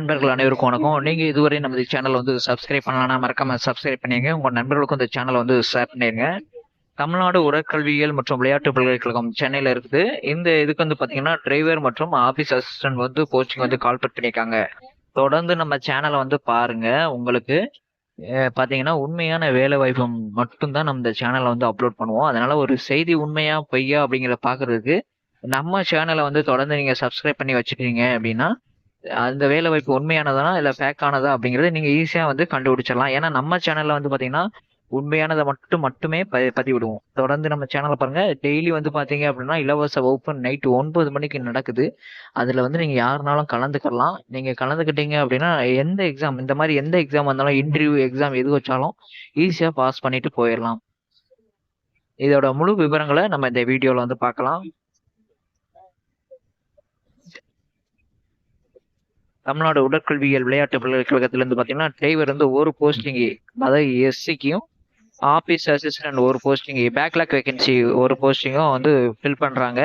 நண்பர்கள் அனைவருக்கும் வணக்கம். நீங்க இதுவரை நமது சேனல் வந்து சப்ஸ்கிரைப் பண்ணலாம் மறக்காம சப்ஸ்கிரைப் பண்ணிங்க உங்க நண்பர்களுக்கும் இந்த சேனலை வந்து ஷேர் பண்ணிருங்க. தமிழ்நாடு உடற்கல்வியியல் மற்றும் விளையாட்டு பல்கலைக்கழகம் சென்னையில இருக்குது. இந்த இதுக்கு வந்து பாத்தீங்கன்னா டிரைவர் மற்றும் ஆபீஸ் அசிஸ்டன்ட் வந்து கோச்சிங் வந்து கால் பண்ணியிருக்காங்க தொடர்ந்து நம்ம சேனலை வந்து பாருங்க. உங்களுக்கு பார்த்தீங்கன்னா பாத்தீங்கன்னா உண்மையான வேலை வாய்ப்பு மட்டும்தான் நம்ம இந்த சேனலை வந்து அப்லோட் பண்ணுவோம். அதனால ஒரு செய்தி உண்மையா பொய்யா அப்படிங்கிறத பாக்குறதுக்கு நம்ம சேனலை வந்து தொடர்ந்து நீங்க சப்ஸ்கிரைப் பண்ணி வச்சுக்கிறீங்க அப்படின்னா அந்த வேலை வாய்ப்பு உண்மையானதானா இல்ல ஃபேக் ஆனதா அப்படிங்கறத நீங்க ஈஸியா வந்து கண்டுபிடிச்சிடலாம். ஏன்னா நம்ம சேனல்ல வந்து பாத்தீங்கன்னா உண்மையானதை மட்டும் மட்டுமே ப பதிவிடுவோம். தொடர்ந்து நம்ம சேனலை பாருங்க. டெய்லி வந்து பாத்தீங்க அப்படின்னா இலவச வகுப்பு நைட்டு ஒன்பது மணிக்கு நடக்குது. அதுல வந்து நீங்க யாருனாலும் கலந்துக்கலாம். நீங்க கலந்துக்கிட்டீங்க அப்படின்னா எந்த எக்ஸாம் இந்த மாதிரி எந்த எக்ஸாம் வந்தாலும் இன்டர்வியூ எக்ஸாம் எது வச்சாலும் ஈஸியா பாஸ் பண்ணிட்டு போயிடலாம். இதோட முழு விவரங்களை நம்ம இந்த வீடியோல வந்து பார்க்கலாம். தமிழ்நாடு உடற்கல்வியியல் விளையாட்டு பல்கலைக்கழகத்துல பார்த்தீங்கன்னா டிரைவர் வந்து ஒரு போஸ்டிங் அதாவது எஸ்சிக்கும் ஆபீஸ் அசிஸ்டன்ட் ஒரு போஸ்டிங் பேக்லாக் வேகன்சி ஒரு போஸ்டிங்கும் வந்து ஃபில் பண்ணுறாங்க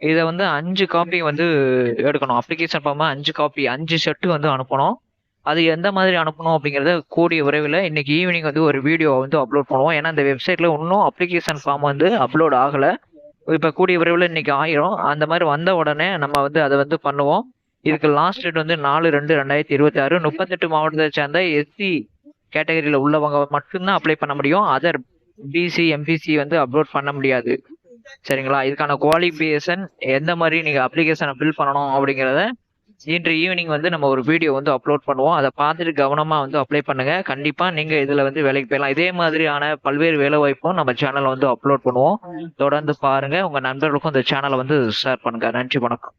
இதை வந்து அஞ்சு காப்பி வந்து எடுக்கணும். அப்ளிகேஷன் ஃபார்மா அஞ்சு காப்பி அஞ்சு செட்டு வந்து அனுப்பணும். அது எந்த மாதிரி அனுப்பணும் அப்படிங்கிறத கூடிய விரைவில் இன்னைக்கு ஈவினிங் வந்து ஒரு வீடியோ வந்து அப்லோட் பண்ணுவோம். ஏன்னா இந்த வெப்சைட்ல இன்னும் அப்ளிகேஷன் ஃபார்ம் வந்து அப்லோட் ஆகலை. இப்போ கூடிய விரைவில் இன்னைக்கு ஆயிரும். அந்த மாதிரி வந்த உடனே நம்ம வந்து அதை வந்து பண்ணுவோம். இதுக்கு லாஸ்ட் டேட் வந்து நாலு ரெண்டு ரெண்டாயிரத்தி இருபத்தி ஆறு. முப்பத்தெட்டு மாவட்டத்தை சேர்ந்த எஸ்சி கேட்டகரியில உள்ளவங்க மட்டும்தான் அப்ளை பண்ண முடியும். அதர் பிசி எம்பிசி வந்து அப்லோட் பண்ண முடியாது. சரிங்களா? இதுக்கான குவாலிஃபிகேஷன் எந்த மாதிரி நீங்க அப்ளிகேஷனை ஃபில் பண்ணணும் அப்படிங்கிறத இன்று ஈவினிங் வந்து நம்ம ஒரு வீடியோ வந்து அப்லோட் பண்ணுவோம். அதை பார்த்துட்டு கவனமா வந்து அப்ளை பண்ணுங்க. கண்டிப்பா நீங்க இதுல வந்து வேலைக்கு போயிடலாம். இதே மாதிரியான பல்வேறு வேலை வாய்ப்பும் நம்ம சேனல்ல வந்து அப்லோட் பண்ணுவோம். தொடர்ந்து பாருங்க. உங்க நண்பர்களுக்கும் இந்த சேனலை வந்து ஷேர் பண்ணுங்க. நன்றி வணக்கம்.